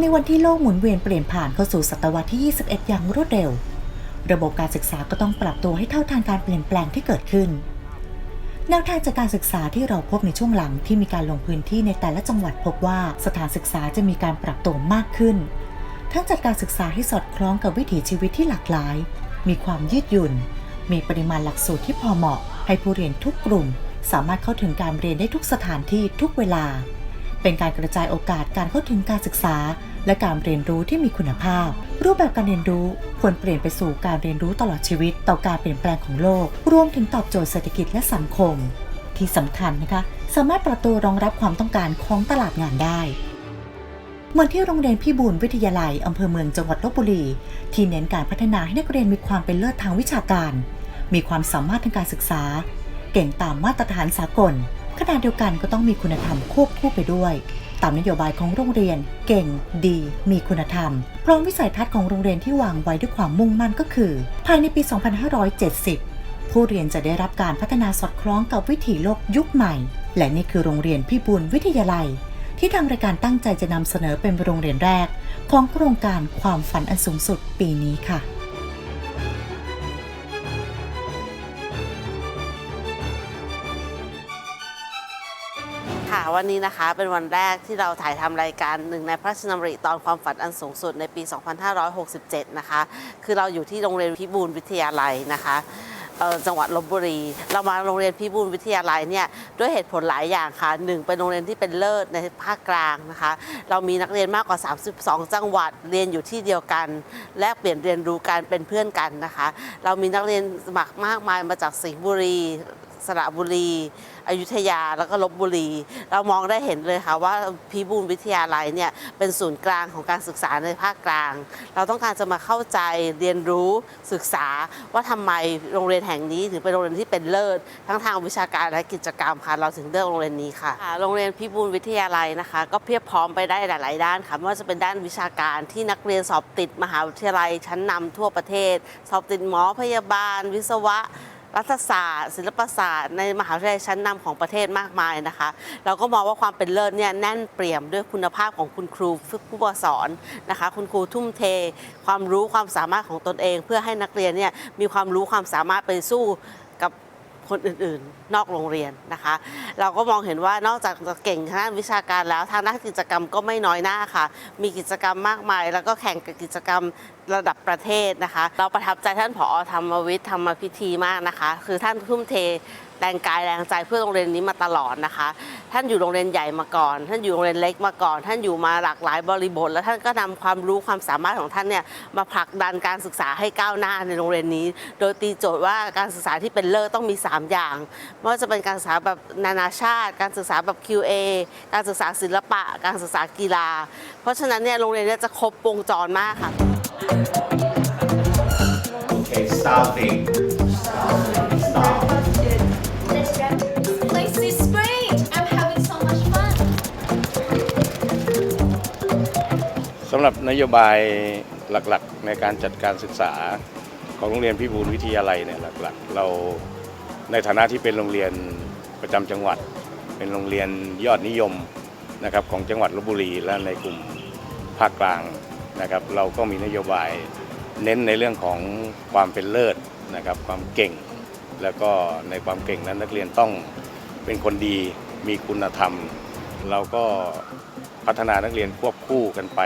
ในวันที่โลกหมุนเวียนเปลี่ยนผ่านเข้าสู่ศตวรรษที่ 21 อย่างรวดเร็ว ระบบการศึกษาก็ต้องปรับตัวให้เท่าทันการเปลี่ยนแปลงที่เกิดขึ้น แนวทางจากการศึกษาที่เราพบในช่วงหลังที่มีการลงพื้นที่ในแต่ละจังหวัดพบว่าสถานศึกษาจะมีการปรับตัวมากขึ้น ทั้งจัดการศึกษาให้สอดคล้องกับวิถีชีวิตที่หลากหลาย มีความยืดหยุ่น มีปริมาณหลักสูตรที่พอเหมาะ ให้ผู้เรียนทุกกลุ่ม สามารถเข้าถึงการเรียนได้ทุกสถานที่ทุกเวลา เป็นการกระจายโอกาสการเข้าถึงการศึกษา และการเรียนรู้ที่มีคุณภาพ รูปแบบการเรียนรู้ควรเปลี่ยนไปสู่การเรียนรู้ตลอดชีวิต ต่อการเปลี่ยนแปลงของโลก รวมถึงตอบโจทย์เศรษฐกิจและสังคม ที่สำคัญนะคะ สามารถปรับตัวรองรับความต้องการของตลาดงานได้เหมือนที่โรงเรียนพี่บูลวิทยาลัยอำเภอเมืองจังหวัดลบบุรี ที่เน้นการพัฒนาให้นักเรียนมีความเป็นเลิศทางวิชาการ มีความสามารถทางการศึกษา เก่งตามมาตรฐานสากลขณะเดียวกันก็ต้องมีคุณธรรมควบคู่ไปด้วย ตามนโยบายของโรงเรียน เก่ง ดี มีคุณธรรม พร้อมวิสัยทัศน์ของโรงเรียนที่วางไว้ด้วยความมุ่งมั่นก็คือ ภายในปี 2570 ผู้เรียนจะได้รับการพัฒนาสอดคล้องกับวิถีโลกยุคใหม่ และนี่คือโรงเรียนพี่บุญวิทยาลัย ที่ทางรายการตั้งใจจะนำเสนอเป็นโรงเรียนแรก ของโครงการความฝันอันสูงสุดปีนี้ค่ะ วันนี้นะคะ เป็นวันแรกที่เราถ่ายทำรายการหนึ่งในพระราชดำริตอนความฝันอันสูงสุดในปี 2567 นะคะ คือเราอยู่ที่โรงเรียนพิบูลวิทยาลัยนะคะจังหวัดลบบุรี เรามาโรงเรียนพิบูลวิทยาลัยเนี่ยด้วยเหตุผลหลายอย่างค่ะหนึ่งเป็นโรงเรียนที่เป็นเลิศในภาคกลางนะคะ เรามีนักเรียนมากกว่า 32 จังหวัดเรียนอยู่ที่เดียวกัน แลกเปลี่ยนเรียนรู้กันเป็นเพื่อนกันนะคะ เรามีนักเรียนสมัครมากมายมาจากสิงห์บุรี สระบุรี อยุธยาแล้วก็ลบบุรี เรามองได้เห็นเลยค่ะว่าพิบูลวิทยาลัยเนี่ยเป็นศูนย์กลางของการศึกษาในภาคกลาง เราต้องการจะมาเข้าใจเรียนรู้ศึกษาว่าทำไมโรงเรียนแห่งนี้ถึงเป็นโรงเรียนที่เป็นเลิศทั้งทางวิชาการและกิจกรรมค่ะเราถึงเลือกโรงเรียนนี้ค่ะ โรงเรียนพิบูลวิทยาลัยนะคะ ก็เพียบพร้อมไปได้หลาย ๆ ด้านค่ะไม่ว่าจะเป็นด้านวิชาการที่นักเรียนสอบติดมหาวิทยาลัยชั้นนำทั่วประเทศ สอบติดหมอพยาบาล วิศวะ รัฐศาสตร์ศิลปศาสตร์ในมหาวิทยาลัยชั้นนำของประเทศมากมายนะคะ เราก็มองว่าความเป็นเลิศเนี่ยแน่นเปี่ยมด้วยคุณภาพของคุณครูผู้สอนนะคะ คุณครูทุ่มเท ความรู้ความสามารถของตนเอง เพื่อให้นักเรียนเนี่ยมีความรู้ความสามารถไปสู้กับ คนอื่นๆ นอกโรงเรียนนะคะ เราก็มองเห็นว่านอกจากจะเก่งทางด้านวิชาการแล้วทางด้านกิจกรรมก็ไม่น้อยหน้าค่ะ มีกิจกรรมมากมาย แล้วก็แข่งกับกิจกรรมระดับประเทศนะคะ เราประทับใจท่านผอธรรมวิทย์ธรรมพิธีมากนะคะ คือท่านทุ่มเท แรงกายแรงใจเพื่อโรงเรียนนี้มาตลอดนะคะ ท่านอยู่โรงเรียนใหญ่มาก่อน ท่านอยู่โรงเรียนเล็กมาก่อน ท่านอยู่มาหลากหลายบริบท แล้วท่านก็นำความรู้ความสามารถของท่านเนี่ยมาผลักดันการศึกษาให้ก้าวหน้าในโรงเรียนนี้ โดยตีโจทย์ว่าการศึกษาที่เป็นเลิศต้องมี 3 อย่างไม่ว่าจะเป็นการศึกษาแบบนานาชาติ การศึกษาแบบ QA การศึกษาศิลปะ การศึกษากีฬา เพราะฉะนั้นเนี่ยโรงเรียนเนี้จะครบวงจรมากค่ะ Okay, stopping. ำหรับนโยบายหลักๆ ในการจัดการศึกษาของโรงเรียนพิบูลวิทยาลัยเนี่ยหลักๆ เราในฐานะที่เป็นโรงเรียนประจำจังหวัด เป็นโรงเรียนยอดนิยมนะครับของจังหวัดลบบุรีและในกลุ่มภาคกลางนะครับเราก็มีนโยบายเน้นในเรื่องของความเป็นเลิศนะครับความเก่ง แล้วก็ในความเก่งนั้นนักเรียนต้องเป็นคนดีมีคุณธรรม เราก็พัฒนานักเรียนควบคู่กันไป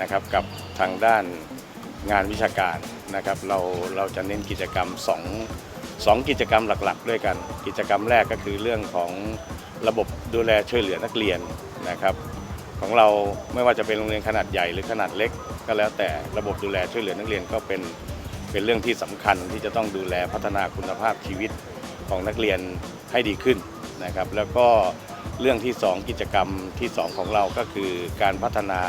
นะครับกับทางด้านงานวิชาการนะครับเราเราจะเน้นกิจกรรม2สองกิจกรรมหลักๆ ด้วยกัน กิจกรรมแรกก็คือเรื่องของระบบดูแลช่วยเหลือนักเรียนนะครับของเราไม่ว่าจะเป็นโรงเรียนขนาดใหญ่หรือขนาดเล็กก็แล้วแต่ระบบดูแลช่วยเหลือนักเรียนก็เป็นเป็นเรื่องที่สำคัญที่จะต้องดูแลพัฒนาคุณภาพชีวิตของนักเรียนให้ดีขึ้นนะครับแล้วก็เรื่องที่ 2 กิจกรรมที่ 2 ของเราก็คือการพัฒนา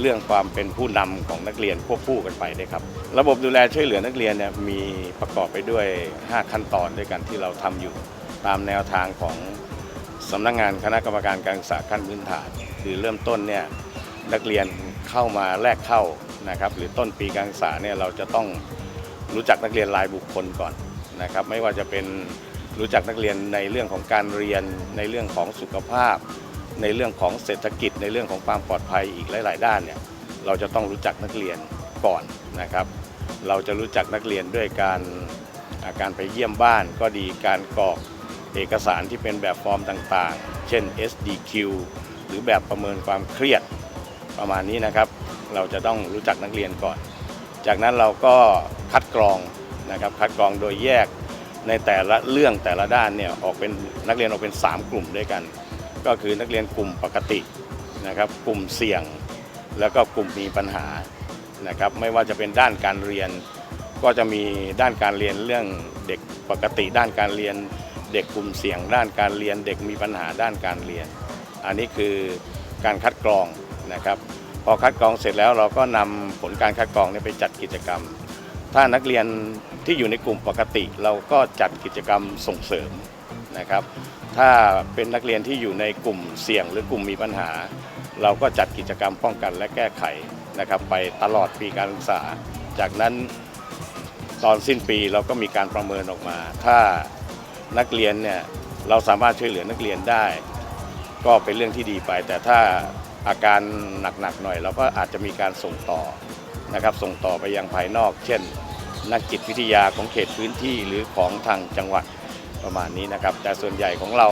เรื่องความเป็นผู้นำของนักเรียนควบคู่กันไปด้วยครับ ระบบดูแลช่วยเหลือนักเรียนเนี่ยมีประกอบไปด้วย 5 ขั้นตอนด้วยกันที่เราทำอยู่ตามแนวทางของสำนักงานคณะกรรมการการศึกษาขั้นพื้นฐานคือเริ่มต้นเนี่ยนักเรียนเข้ามาแรกเข้านะครับหรือต้นปีการศึกษาเนี่ยเราจะต้องรู้จักนักเรียนรายบุคคลก่อนนะครับไม่ว่าจะเป็นรู้จักนักเรียนในเรื่องของการเรียนในเรื่องของสุขภาพ ในเรื่องของเศรษฐกิจในเรื่องของความปลอดภัยอีกหลาย ๆ ด้านเนี่ยเราจะต้องรู้จักนักเรียนก่อนนะครับ เราจะรู้จักนักเรียนด้วยการาการไปเยี่ยมบ้านก็ดีการกรอกเอกสารที่เป็นแบบฟอร์มต่างๆ เช่น SDQ หรือแบบประเมินความเครียดประมาณนี้นะครับ เราจะต้องรู้จักนักเรียนก่อน จากนั้นเราก็คัดกรองนะครับคัดกรองโดยแยกในแต่ละเรื่องแต่ละด้านเนี่ยออกเป็นนักเรียนออกเป็น 3 กลุ่มด้วยกัน ก็คือนักเรียนกลุ่มปกตินะครับ กลุ่มเสี่ยงแล้วก็กลุ่มมีปัญหานะครับ ไม่ว่าจะเป็นด้านการเรียน ก็จะมีด้านการเรียนเรื่องเด็กปกติด้านการเรียน เด็กกลุ่มเสี่ยง ด้านการเรียน เด็กมีปัญหาด้านการเรียน อันนี้คือการคัดกรองนะครับ พอคัดกรองเสร็จแล้วเราก็นำผลการคัดกรองนี่ยไปจัดกิจกรรม ถ้านักเรียนที่อยู่ในกลุ่มปกติ เราก็จัดกิจกรรมส่งเสริม นะครับ ถ้าเป็นนักเรียนที่อยู่ในกลุ่มเสี่ยงหรือกลุ่มมีปัญหา เราก็จัดกิจกรรมป้องกันและแก้ไขนะครับไปตลอดปีการศึกษา จากนั้นตอนสิ้นปีเราก็มีการประเมินออกมา ถ้านักเรียนเนี่ยเราสามารถช่วยเหลือนักเรียนได้ ก็เป็นเรื่องที่ดีไป แต่ถ้าอาการหนักๆหน่อย เราก็อาจจะมีการส่งต่อนะครับ ส่งต่อไปยังภายนอก เช่น นักจิตวิทยาของเขตพื้นที่หรือของทางจังหวัด ประมาณนี้นะครับ แต่ส่วนใหญ่ของเรา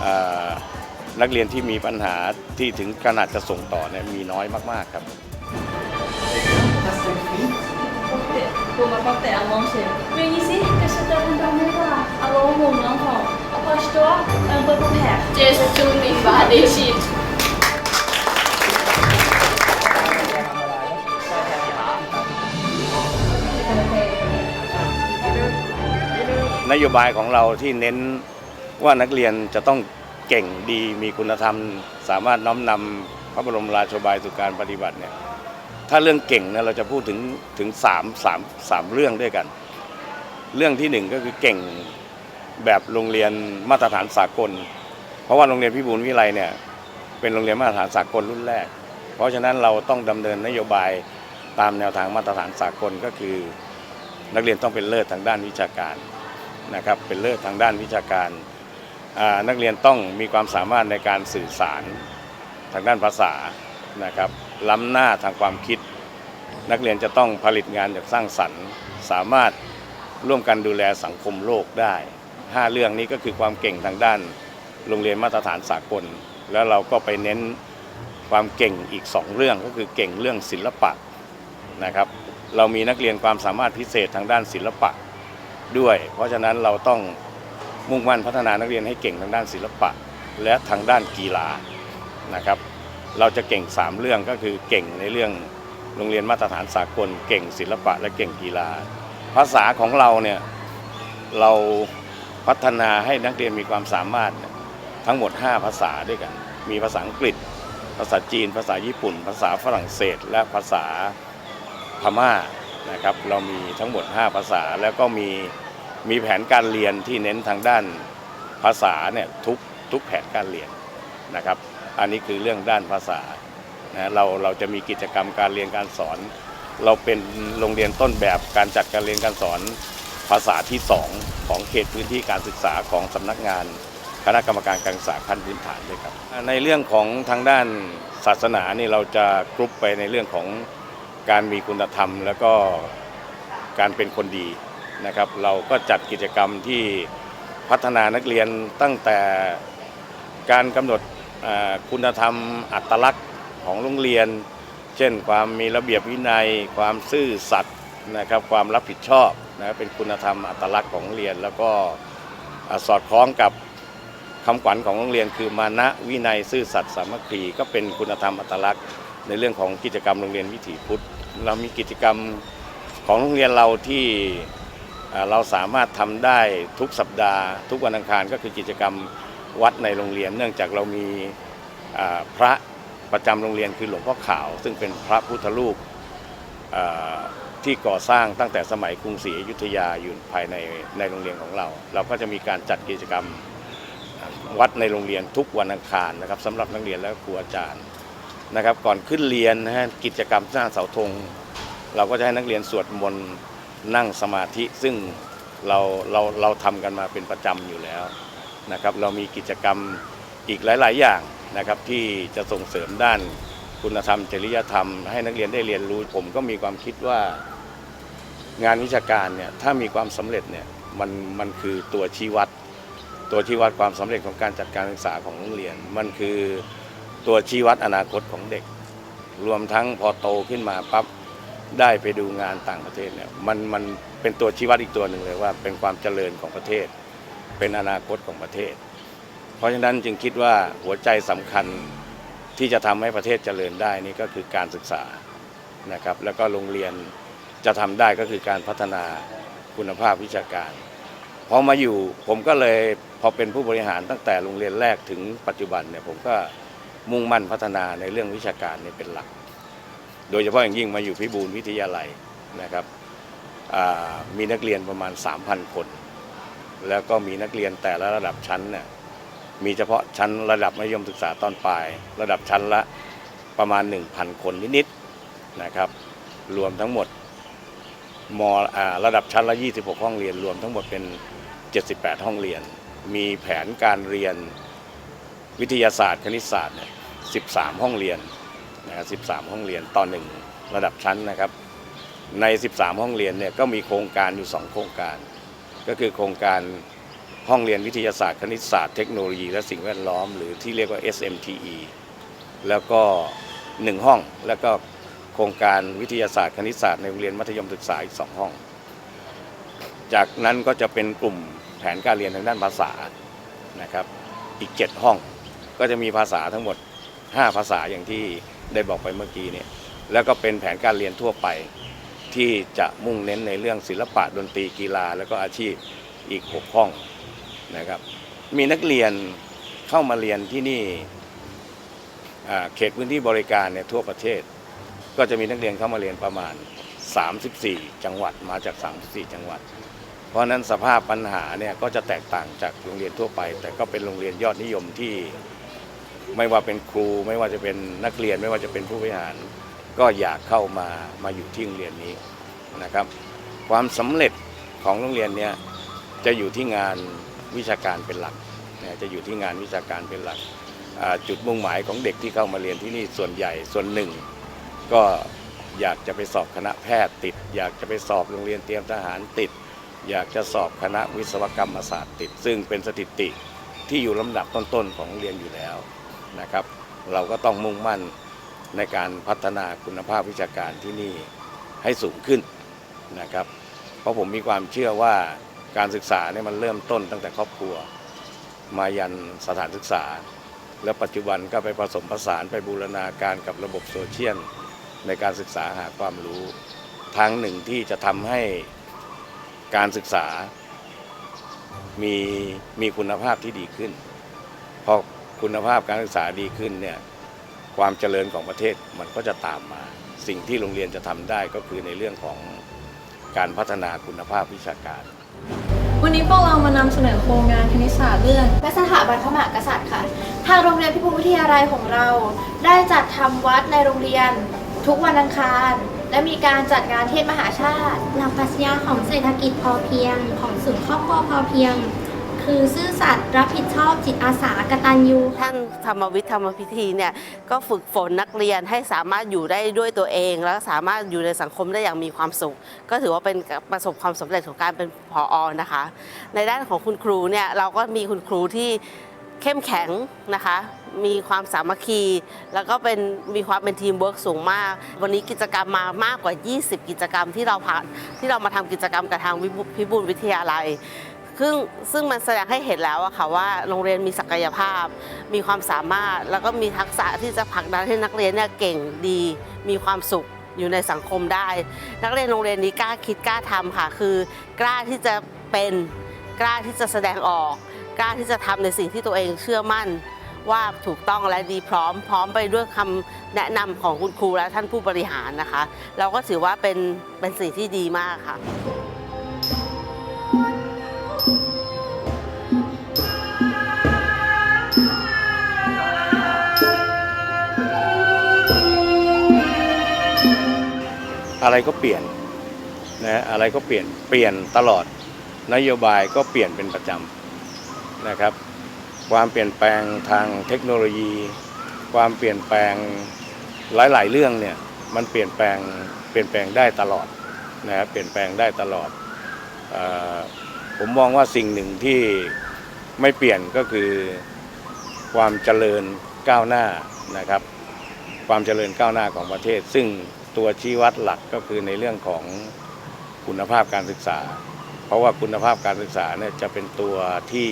เอ่อนักเรียนที่มีปัญหาที่ถึงขนาดจะส่งต่อเนี่ยมีน้อยมาก ๆ ครับ Porter, como a porter, a mão cheia. No นโยบายของเราที่เน้นว่านักเรียนจะต้องเก่งดีมีคุณธรรม สามารถน้อมนำพระบรมราชบายสู่การปฏิบัติเนี่ยถ้าเรื่องเก่งเนี่ยเราจะพูดถึงถึงสามสามสามเรื่องด้วยกัน เรื่องที่หนึ่งก็คือเก่งแบบโรงเรียนมาตรฐานสากล เพราะว่าโรงเรียนพิบูลวิไลเนี่ยเป็นโรงเรียนมาตรฐานสากลรุ่นแรก เพราะฉะนั้นเราต้องดำเนินนโยบายตามแนวทางมาตรฐานสากลก็คือ นักเรียนต้องเป็นเลิศทางด้านวิชาการ นะครับเป็นเลิศทางด้านวิชาการนักเรียนต้องมีความสามารถในการสื่อสารทางด้านภาษานะครับล้ำหน้าทางความคิด นักเรียนจะต้องผลิตงานอย่างสร้างสรรค์ สามารถร่วมกันดูแลสังคมโลกได้ 5 เรื่องนี้ก็คือความเก่งทางด้านโรงเรียนมาตรฐานสากล แล้วเราก็ไปเน้นความเก่งอีก 2 เรื่องก็คือเก่งเรื่องศิลปะนะครับเรามีนักเรียนความสามารถพิเศษทางด้านศิลปะ ด้วย เพราะฉะนั้นเราต้องมุ่งมั่นพัฒนานักเรียนให้เก่งทางด้านศิลปะ และทางด้านกีฬานะครับ เราจะเก่ง 3 เรื่องก็คือเก่งในเรื่องโรงเรียนมาตรฐานสากล เก่งศิลปะ และเก่งกีฬา ภาษาของเราเนี่ยเราพัฒนาให้นักเรียนมีความสามารถทั้งหมด 5 ภาษาด้วยกัน มีภาษาอังกฤษ ภาษาจีน ภาษาญี่ปุ่น ภาษาฝรั่งเศส และภาษาพม่า นะครับ เรามีทั้งหมด 5 ภาษาแล้วก็มีมีแผนการเรียนที่เน้นทางด้านภาษาเนี่ยทุกทุกแผนการเรียนนะครับ อันนี้คือเรื่องด้านภาษานะเราเราจะมีกิจกรรมการเรียนการสอน เราเป็นโรงเรียนต้นแบบการจัดการเรียนการสอนภาษาที่ 2 ของเขตพื้นที่การศึกษาของสำนักงานคณะกรรมการการศึกษาขั้นพื้นฐานด้วยครับ ในเรื่องของทางด้านศาสนานี่เราจะกรุ๊ปไปในเรื่องของ การมีคุณธรรม แล้วก็การเป็นคนดีนะครับ เราก็จัดกิจกรรมที่พัฒนานักเรียนตั้งแต่การกำหนดคุณธรรมอัตลักษณ์ของโรงเรียน เช่น ความมีระเบียบวินัย ความซื่อสัตย์นะครับ ความรับผิดชอบนะเป็นคุณธรรมอัตลักษณ์ของโรงเรียน แล้วก็สอดคล้องกับคำขวัญของโรงเรียน คือมานะวินัยซื่อสัตย์สามัคคีก็เป็นคุณธรรมอัตลักษณ์ในเรื่องของกิจกรรมโรงเรียนวิถีพุทธ เรามีกิจกรรมของโรงเรียนเราที่เราสามารถทำได้ทุกสัปดาห์ ทุกวันอังคารก็คือกิจกรรมวัดในโรงเรียน เนื่องจากเรามีพระประจำโรงเรียนคือหลวงพ่อขาว ซึ่งเป็นพระพุทธรูปที่ก่อสร้างตั้งแต่สมัยกรุงศรีอยุธยาอยู่ภายในในโรงเรียนของเรา เราก็จะมีการจัดกิจกรรมวัดในโรงเรียนทุกวันอังคารนะครับสำหรับนักเรียนและครูอาจารย์ นะครับก่อนขึ้นเรียนนะฮะกิจกรรมสร้างเสาธง เราก็จะให้นักเรียนสวดมนต์นั่งสมาธิ ซึ่งเราเราเราทำกันมาเป็นประจำอยู่แล้วนะครับเรามีกิจกรรมอีกหลาย ๆ อย่างนะครับที่จะส่งเสริมด้านคุณธรรม จริยธรรม ให้นักเรียนได้เรียนรู้ ผมก็มีความคิดว่างานวิชาการเนี่ยถ้ามีความสำเร็จเนี่ยมันมันคือตัวชี้วัด ตัวชี้วัดความสำเร็จของการจัดการศึกษาของโรงเรียน มันคือ ตัวชี้วัดอนาคตของเด็ก รวมทั้งพอโตขึ้นมาปั๊บได้ไปดูงานต่างประเทศเนี่ยมันมันเป็นตัวชี้วัดอีกตัวหนึ่งเลยว่า เป็นความเจริญของประเทศ เป็นอนาคตของประเทศ เพราะฉะนั้นจึงคิดว่าหัวใจสำคัญที่จะทำให้ประเทศเจริญได้นี่ก็คือการศึกษานะครับ แล้วก็โรงเรียนจะทำได้ก็คือการพัฒนาคุณภาพวิชาการพอมาอยู่ผมก็เลยพอเป็นผู้บริหารตั้งแต่โรงเรียนแรกถึงปัจจุบันเนี่ยผมก็ มุ่งมั่นพัฒนาในเรื่องวิชาการเนี่ยเป็นหลัก โดยเฉพาะอย่างยิ่งมาอยู่พิบูลวิทยาลัยนะครับมีนักเรียนประมาณ 3,000 คน แล้วก็มีนักเรียนแต่ละระดับชั้นเนี่ยมีเฉพาะชั้นระดับมัธยมศึกษาตอนปลาย ระดับชั้นละประมาณ 1,000 คนนิดๆนะครับ รวมทั้งหมดมระดับชั้นละ 26 ห้องเรียน รวมทั้งหมดเป็น 78 ห้องเรียน มีแผนการเรียน วิทยาศาสตร์ คณิตศาสตร์เนี่ย13 ห้องเรียนนะครับ13 ห้องเรียนต่อหนึ่งระดับชั้นนะครับ ใน 13 ห้องเรียนเนี่ยก็มีโครงการอยู่ 2 โครงการ ก็คือโครงการห้องเรียนวิทยาศาสตร์คณิตศาสตร์เทคโนโลยีและสิ่งแวดล้อม หรือที่เรียกว่า SMTE แล้วก็ 1 ห้องแล้วก็โครงการวิทยาศาสตร์คณิตศาสตร์ในโรงเรียนมัธยมศึกษาอีก 2 ห้อง จากนั้นก็จะเป็นกลุ่มแผนการเรียนทางด้านภาษานะครับอีก 7 ห้อง ก็จะมีภาษาทั้งหมด 5 ภาษาอย่างที่ได้บอกไปเมื่อกี้เนี่ยแล้วก็เป็นแผนการเรียนทั่วไป ที่จะมุ่งเน้นในเรื่องศิลปะดนตรีกีฬา แล้วก็อาชีพอีก6ห้องนะครับมีนักเรียนเข้ามาเรียนที่นี่เขตพื้นที่บริการเนี่ยทั่วประเทศ ก็จะมีนักเรียนเข้ามาเรียนประมาณ 34 จังหวัดมาจาก 34 จังหวัด เพราะนั้นสภาพปัญหาเนี่ยก็จะแตกต่างจากโรงเรียนทั่วไป แต่ก็เป็นโรงเรียนยอดนิยมที่ ไม่ว่าเป็นครู ไม่ว่าจะเป็นนักเรียนไม่ว่าจะเป็นผู้บริหาร ก็อยากเข้ามามาอยู่ที่โรงเรียนนี้นะครับ ความสำเร็จของโรงเรียนเนี้ยจะอยู่ที่งานวิชาการเป็นหลักนะจะอยู่ที่งานวิชาการเป็นหลัก จุดมุ่งหมายของเด็กที่เข้ามาเรียนที่นี่ส่วนใหญ่ส่วนหนึ่ง ก็อยากจะไปสอบคณะแพทย์ติด อยากจะไปสอบโรงเรียนเตรียมทหารติด อยากจะสอบคณะวิศวกรรมศาสตร์ติด ซึ่งเป็นสถิติที่อยู่ลำดับต้นๆของโรงเรียนอยู่แล้ว นะครับ เราก็ต้องมุ่งมั่นในการพัฒนาคุณภาพวิชาการที่นี่ให้สูงขึ้นนะครับ เพราะผมมีความเชื่อว่าการศึกษาเนี่ยมันเริ่มต้นตั้งแต่ครอบครัว มายันสถานศึกษา แล้วปัจจุบันก็ไปผสมผสานไปบูรณาการกับระบบโซเชียลในการศึกษาหาความรู้ ทางหนึ่งที่จะทำให้การศึกษามีมีคุณภาพที่ดีขึ้นพอ คุณภาพการศึกษาดีขึ้นเนี่ยความเจริญของประเทศมันก็จะตามมา สิ่งที่โรงเรียนจะทำได้ก็คือในเรื่องของการพัฒนาคุณภาพวิชาการ วันนี้พวกเรามานำเสนอโครงงานคณิตศาสตร์เรื่องและสถาบันพระมหากษัตริย์ค่ะ ทางโรงเรียนพิบูลวิทยาลัยของเรา ได้จัดทำวัดในโรงเรียนทุกวันอังคาร และมีการจัดงานเทศน์มหาชาติ หลักปรัชญาของเศรษฐกิจพอเพียง ของศูนย์ครอบครัวพอเพียง คือซื่อสัตย์รับผิดชอบจิตอาสากตัญญูท่านธรรมวิทย์ธรรมพิธีเนี่ยก็ฝึกฝนนักเรียนให้สามารถอยู่ได้ด้วยตัวเอง แล้วสามารถอยู่ในสังคมได้อย่างมีความสุข ก็ถือว่าเป็นประสบความสำเร็จของการเป็นผออนะคะ ในด้านของคุณครูเนี่ยเราก็มีคุณครูที่เข้มแข็งนะคะ มีความสามัคคี แล้วก็เป็นมีความเป็นทีมเวิร์กสูงมาก วันนี้กิจกรรมมามากกว่า 20 กิจกรรมที่เราผ่านที่เรามาทำกิจกรรมกับทางพิบูลวิทยาลัย ซึ่งซึ่งมันแสดงให้เห็นแล้วอะค่ะว่าโรงเรียนมีศักยภาพ มีความสามารถ แล้วก็มีทักษะที่จะผลักดันให้นักเรียนเนี่ยเก่งดี มีความสุขอยู่ในสังคมได้ นักเรียนโรงเรียนนี้กล้าคิดกล้าทำค่ะ คือกล้าที่จะเป็นกล้าที่จะแสดงออก กล้าที่จะทำในสิ่งที่ตัวเองเชื่อมั่น ว่าถูกต้องและดีพร้อม พร้อมไปด้วยคำแนะนำของคุณครูและท่านผู้บริหารนะคะ เราก็ถือว่าเป็นเป็นสิ่งที่ดีมากค่ะ อะไรก็เปลี่ยนนะอะไรก็เปลี่ยนเปลี่ยนตลอดนโยบายก็เปลี่ยนเป็นประจำนะครับ ความเปลี่ยนแปลงทางเทคโนโลยี ความเปลี่ยนแปลงหลาย ๆ เรื่องเนี่ยมันเปลี่ยนแปลงเปลี่ยนแปลงได้ตลอดนะครับเปลี่ยนแปลงได้ตลอดออผมมองว่าสิ่งหนึ่งที่ไม่เปลี่ยนก็คือความเจริญก้าวหน้านะครับ ความเจริญก้าวหน้าของประเทศ ซึ่ง ตัวชี้วัดหลักก็คือในเรื่องของคุณภาพการศึกษา เพราะว่าคุณภาพการศึกษาเนี่ยจะเป็นตัวที่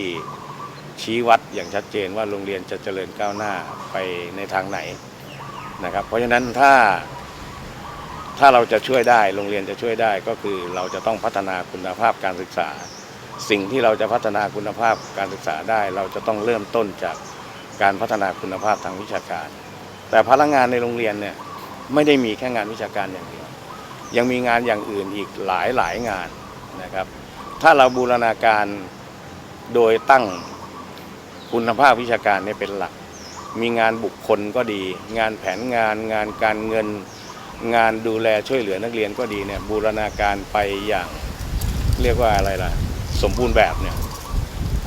ชี้วัดอย่างชัดเจนว่าโรงเรียนจะเจริญก้าวหน้าไปในทางไหนนะครับ เพราะฉะนั้นถ้าถ้าเราจะช่วยได้โรงเรียนจะช่วยได้ก็คือเราจะต้องพัฒนาคุณภาพการศึกษา สิ่งที่เราจะพัฒนาคุณภาพการศึกษาได้ เราจะต้องเริ่มต้นจากการพัฒนาคุณภาพทางวิชาการ แต่พลังงานในโรงเรียนเนี่ย ไม่ได้มีแค่งานวิชาการอย่างเดียว ยังมีงานอย่างอื่นอีกหลายหลายงานนะครับ ถ้าเราบูรณาการโดยตั้งคุณภาพวิชาการเนี่ยเป็นหลัก มีงานบุคคลก็ดี งานแผนงาน งานการเงิน งานดูแลช่วยเหลือนักเรียนก็ดีเนี่ยบูรณาการไปอย่างเรียกว่าอะไรล่ะ สมบูรณ์แบบเนี่ย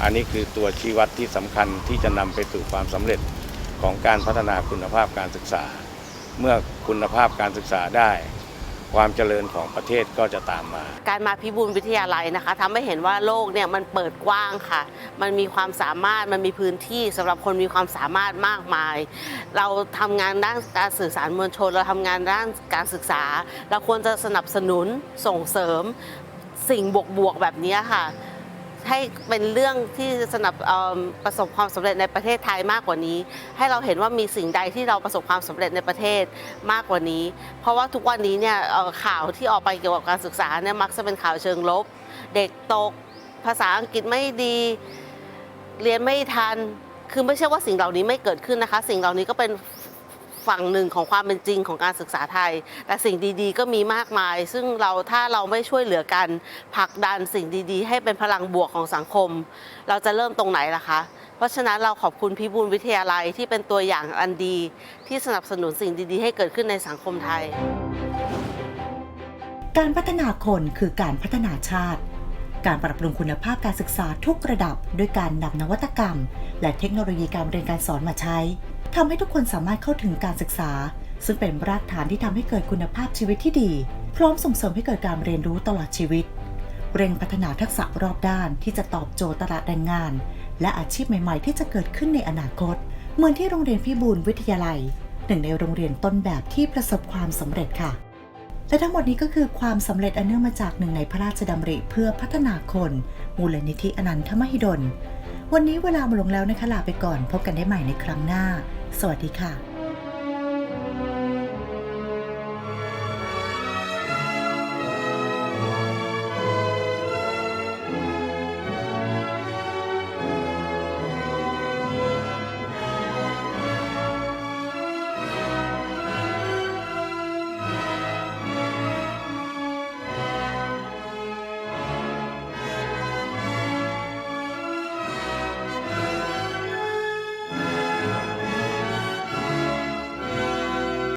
อันนี้คือตัวชี้วัดที่สำคัญที่จะนำไปสู่ความสำเร็จของการพัฒนาคุณภาพการศึกษา เมื่อคุณภาพการศึกษาได้ ความเจริญของประเทศก็จะตามมา การมาพิบูลวิทยาลัยนะคะทำให้เห็นว่าโลกเนี่ยมันเปิดกว้างค่ะ มันมีความสามารถมันมีพื้นที่สำหรับคนมีความสามารถมากมาย เราทำงานด้านการสื่อสารมวลชน เราทำงานด้านการศึกษา เราควรจะสนับสนุนส่งเสริมสิ่งบวกๆแบบนี้ค่ะ ให้เป็นเรื่องที่สนับประสบความสำเร็จในประเทศไทยมากกว่านี้ ให้เราเห็นว่ามีสิ่งใดที่เราประสบความสำเร็จในประเทศมากกว่านี้ เพราะว่าทุกวันนี้เนี่ยข่าวที่ออกไปเกี่ยวกับการศึกษาเนี่ยมักจะเป็นข่าวเชิงลบ เด็กตก ภาษาอังกฤษไม่ดี เรียนไม่ทัน คือไม่ใช่ว่าสิ่งเหล่านี้ไม่เกิดขึ้นนะคะ สิ่งเหล่านี้ก็เป็น ฝั่งหนึ่งของความเป็นจริงของการศึกษาไทย แต่สิ่งดีๆ ก็มีมากมาย ซึ่งเราถ้าเราไม่ช่วยเหลือกันผลักดันสิ่งดีๆ ให้เป็นพลังบวกของสังคม เราจะเริ่มตรงไหนล่ะคะเพราะฉะนั้นเราขอบคุณพิบูลวิทยาลัยที่เป็นตัวอย่างอันดี ที่สนับสนุนสิ่งดี ๆ ให้เกิดขึ้นในสังคมไทย การพัฒนาคนคือการพัฒนาชาติ การปรับปรุงคุณภาพการศึกษาทุกระดับ ด้วยการนำนวัตกรรม และเทคโนโลยีการเรียนการสอนมาใช้ ทำให้ทุกคนสามารถเข้าถึงการศึกษา ซึ่งเป็นรากฐานที่ทำให้เกิดคุณภาพชีวิตที่ดี พร้อมส่งเสริมให้เกิดการเรียนรู้ตลอดชีวิต เร่งพัฒนาทักษะรอบด้านที่จะตอบโจทย์ตลาดแรงงาน และอาชีพใหม่ ๆ ที่จะเกิดขึ้นในอนาคต เหมือนที่โรงเรียนพิบูลวิทยาลัย หนึ่งในโรงเรียนต้นแบบที่ประสบความสำเร็จค่ะและทั้งหมดนี้ก็คือความสำเร็จอันเนื่องมาจากหนึ่งในพระราชดำริเพื่อพัฒนาคน มูลนิธิอนันทมหิดล วันนี้เวลาหมดลงแล้วนะคะลาไปก่อน พบกันได้ใหม่ในครั้งหน้า สวัสดีค่ะ